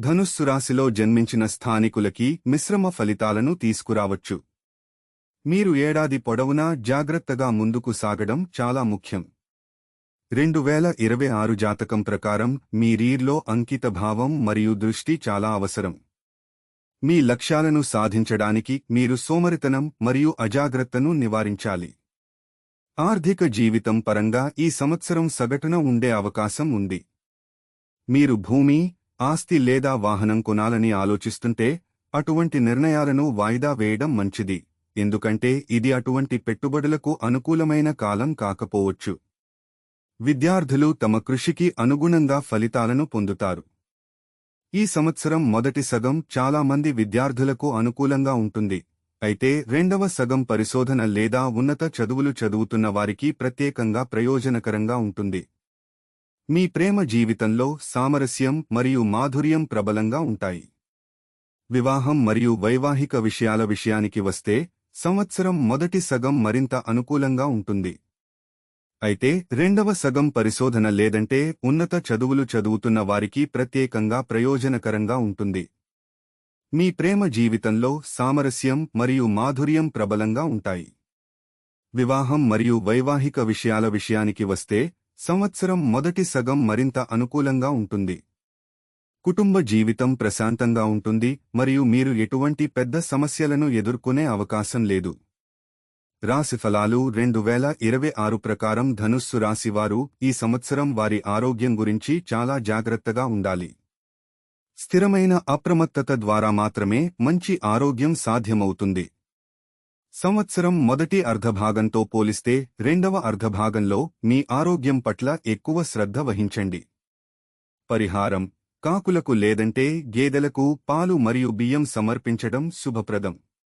ధనుస్సు రాశిలో జన్మించిన స్థానికులకి మిశ్రమ ఫలితాలను తీసుకురావచ్చు. మీరు ఏడాది పొడవునా జాగ్రత్తగా ముందుకు సాగడం చాలా ముఖ్యం. రెండు వేల ఇరవై ఆరు జాతకం ప్రకారం మీ రీర్లో అంకిత భావం మరియు దృష్టి చాలా అవసరం. మీ లక్ష్యాలను సాధించడానికి మీరు సోమరితనం మరియు అజాగ్రత్తను నివారించాలి. ఆర్థిక జీవితం పరంగా ఈ సంవత్సరం సగటున ఉండే అవకాశం ఉంది. మీరు భూమి ఆస్తి లేదా వాహనం కొనాలని ఆలోచిస్తుంటే అటువంటి నిర్ణయాలను వాయిదా వేయడం మంచిది. ఎందుకంటే ఇది అటువంటి పెట్టుబడులకు అనుకూలమైన కాలం కాకపోవచ్చు. విద్యార్థులు తమ కృషికి అనుగుణంగా ఫలితాలను పొందుతారు. ఈ సంవత్సరం మొదటి సగం చాలా మంది విద్యార్థులకు అనుకూలంగా ఉంటుంది. అయితే రెండవ సగం పరిశోధన లేదా ఉన్నత చదువులు చదువుతున్న వారికి ప్రత్యేకంగా ప్రయోజనకరంగా ఉంటుంది. మీ ప్రేమ జీవితంలో సామరస్యం మరియు మాధుర్యం ప్రబలంగా ఉంటాయి. వివాహం మరియు వైవాహిక విషయాల విషయానికి వస్తే సంవత్సరం మొదటి సగం మరింత అనుకూలంగా ఉంటుంది. అయితే రెండవ సగం పరిశోధన లేదంటే ఉన్నత చదువులు చదువుతున్న వారికి ప్రత్యేకంగా ప్రయోజనకరంగా ఉంటుంది. మీ ప్రేమ జీవితంలో సామరస్యం మరియు మాధుర్యం ప్రబలంగా ఉంటాయి. వివాహం మరియు వైవాహిక విషయాల విషయానికి వస్తే సంవత్సరం మొదటి సగం మరింత అనుకూలంగా ఉంటుంది. కుటుంబ జీవితం ప్రశాంతంగా ఉంటుంది మరియు మీరు ఎటువంటి పెద్ద సమస్యలను ఎదుర్కొనే అవకాశం లేదు. రాశి ఫలాలు రెండు వేల ఇరవై ఆరు ప్రకారం ధనుస్సు రాశివారు ఈ సంవత్సరం వారి ఆరోగ్యం గురించి చాలా జాగ్రత్తగా ఉండాలి. స్థిరమైన అప్రమత్తత ద్వారా మాత్రమే మంచి ఆరోగ్యం సాధ్యమవుతుంది. సంవత్సరం మొదటి అర్ధభాగంతో పోలిస్తే రెండవ అర్ధభాగంలో మీ ఆరోగ్యం పట్ల ఎక్కువ శ్రద్ధ వహించండి. పరిహారం కాకులకు లేదంటే గేదెలకు పాలు మరియు బియ్యం సమర్పించడం శుభప్రదం.